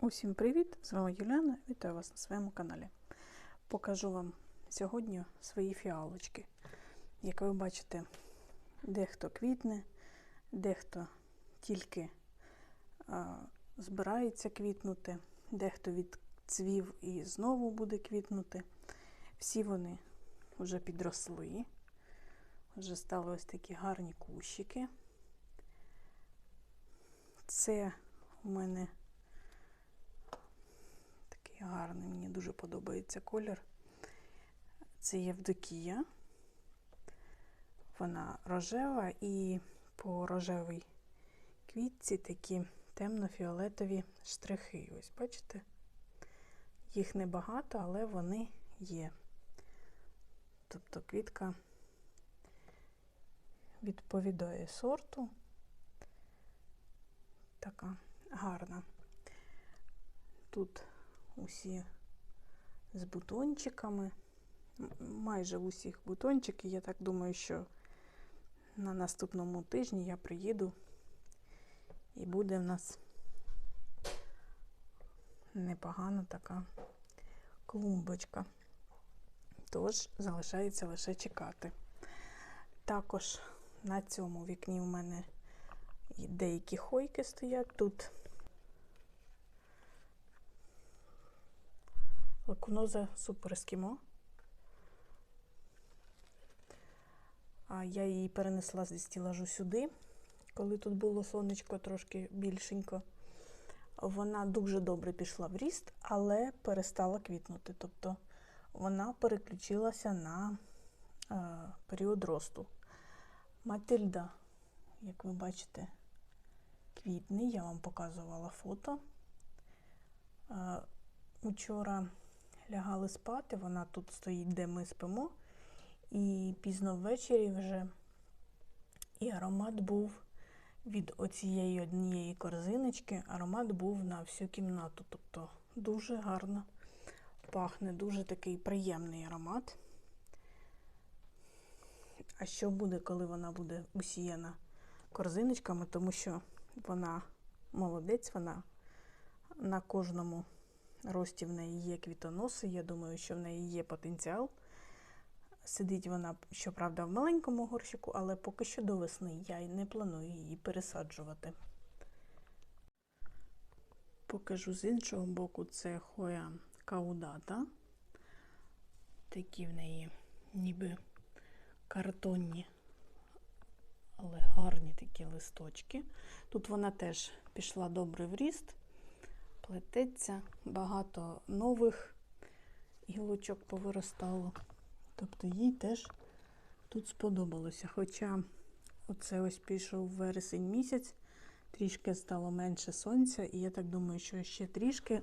Усім привіт! З вами Юліана. Вітаю вас на своєму каналі. Покажу вам сьогодні свої фіалочки. Як ви бачите, дехто квітне, дехто тільки а, збирається квітнути, дехто відцвів і знову буде квітнути. Всі вони вже підросли, вже стали ось такі гарні кущики. Це у мене гарний, мені дуже подобається колір. Це Євдокія. Вона рожева і по рожевій квітці такі темно-фіолетові штрихи. Ось бачите? Їх небагато, але вони є. Тобто квітка відповідає сорту. Така гарна. Тут усі з бутончиками. Майже усіх бутончики. Я так думаю, що на наступному тижні я приїду і буде в нас непогана така клумбочка. Тож залишається лише чекати. Також на цьому вікні у мене деякі хойки стоять. Тут лакуноза супер ескімо. А я її перенесла зі стілажу сюди, коли тут було сонечко трошки більшенько. Вона дуже добре пішла в ріст, але перестала квітнути. Тобто вона переключилася на е, період росту. Матильда, як ви бачите, квітний, я вам показувала фото. Е, Учора лягали спати, вона тут стоїть, де ми спимо. І пізно ввечері вже і аромат був від оцієї однієї корзиночки, аромат був на всю кімнату. Тобто дуже гарно пахне, дуже такий приємний аромат. А що буде, коли вона буде усіяна корзиночками, тому що вона молодець, вона на кожному рості в неї є квітоноси. Я думаю, що в неї є потенціал. Сидить вона, щоправда, в маленькому горщику, але поки що до весни я й не планую її пересаджувати. Покажу з іншого боку, це хоя каудата. Такі в неї ніби картонні, але гарні такі листочки. Тут вона теж пішла добре в ріст, плететься, багато нових гілочок повиростало. Тобто їй теж тут сподобалося. Хоча оце ось пішов вересень місяць, трішки стало менше сонця, і я так думаю, що ще трішки,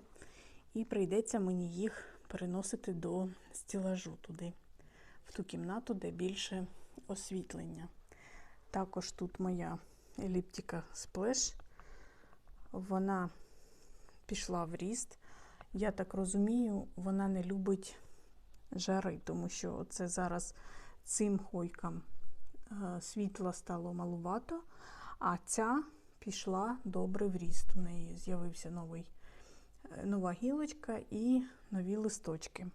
і прийдеться мені їх переносити до стілажу туди, в ту кімнату, де більше освітлення. Також тут моя еліптика сплеш, вона пішла в ріст. Я так розумію, вона не любить жари, тому що це зараз цим хойкам світла стало малувато, а ця пішла добре в ріст. У неї з'явився новий, е, нова гілочка і нові листочки.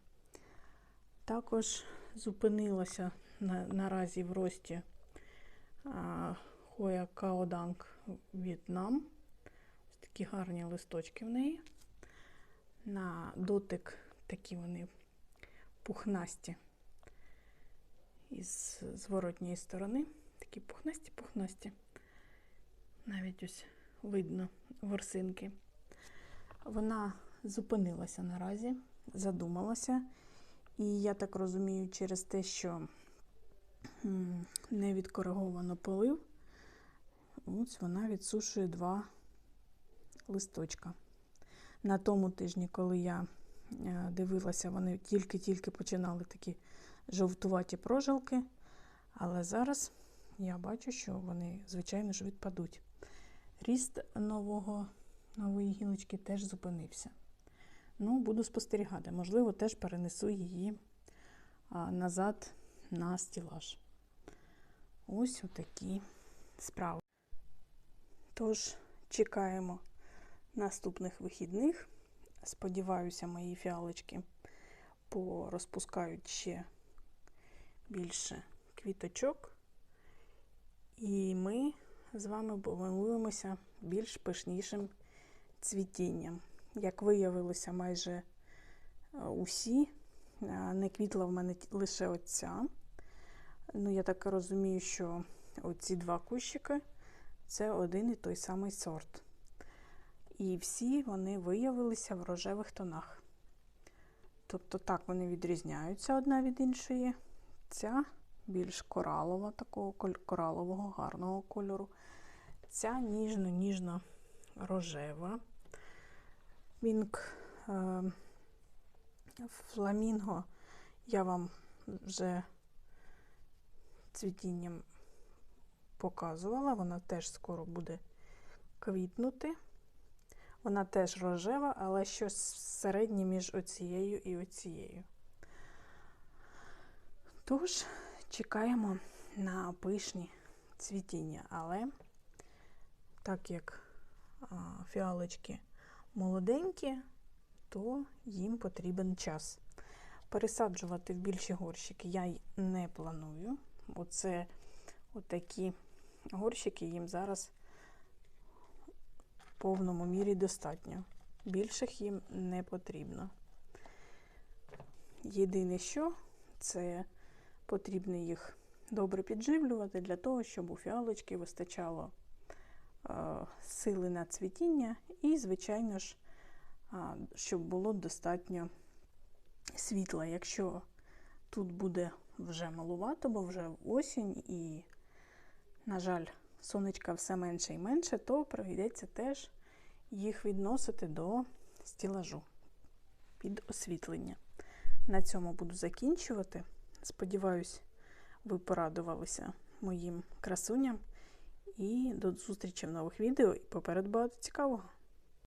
Також зупинилася на, наразі в рості а, хоя Каоданг В'єтнам. Такі гарні листочки в неї. На дотик такі вони пухнасті із зворотньої сторони. Такі пухнасті-пухнасті. Навіть ось видно ворсинки. Вона зупинилася наразі, задумалася. І я так розумію, через те, що не відкориговано полив, ось вона відсушує два листочка. На тому тижні, коли я Е, дивилася, вони тільки-тільки починали такі жовтуваті прожилки. Але зараз я бачу, що вони, звичайно ж, відпадуть. Ріст нового, нової гілочки теж зупинився. Ну, буду спостерігати. Можливо, теж перенесу її назад на стілаж. Ось отакі справи. Тож, чекаємо наступних вихідних. Сподіваюся, мої фіалочки порозпускають ще більше квіточок. І ми з вами помилуємося більш пишнішим цвітінням. Як виявилося, майже е, усі. Е, Не квітла в мене лише оця. Ну, я так розумію, що оці два кущики це один і той самий сорт. І всі вони виявилися в рожевих тонах. Тобто так вони відрізняються одна від іншої. Ця більш коралова, такого коралового, гарного кольору. Ця ніжно-ніжно рожева. Пінк е, фламінго я вам вже цвітінням показувала. Вона теж скоро буде квітнути. Вона теж рожева, але щось середнє між оцією і оцією. Тож, чекаємо на пишні цвітіння, але так як фіалочки молоденькі, то їм потрібен час. Пересаджувати в більші горщики я не планую. Оце отакі горщики їм зараз повному мірі достатньо. Більших їм не потрібно. Єдине, що це потрібно їх добре підживлювати для того, щоб у фіалочки вистачало е, сили на цвітіння і, звичайно ж, а, щоб було достатньо світла. Якщо тут буде вже малувато, бо вже осінь і, на жаль, сонечка все менше і менше, то прийдеться теж їх відносити до стілажу під освітлення. На цьому буду закінчувати. Сподіваюсь, ви порадувалися моїм красуням. І до зустрічі в нових відео і поперед багато цікавого.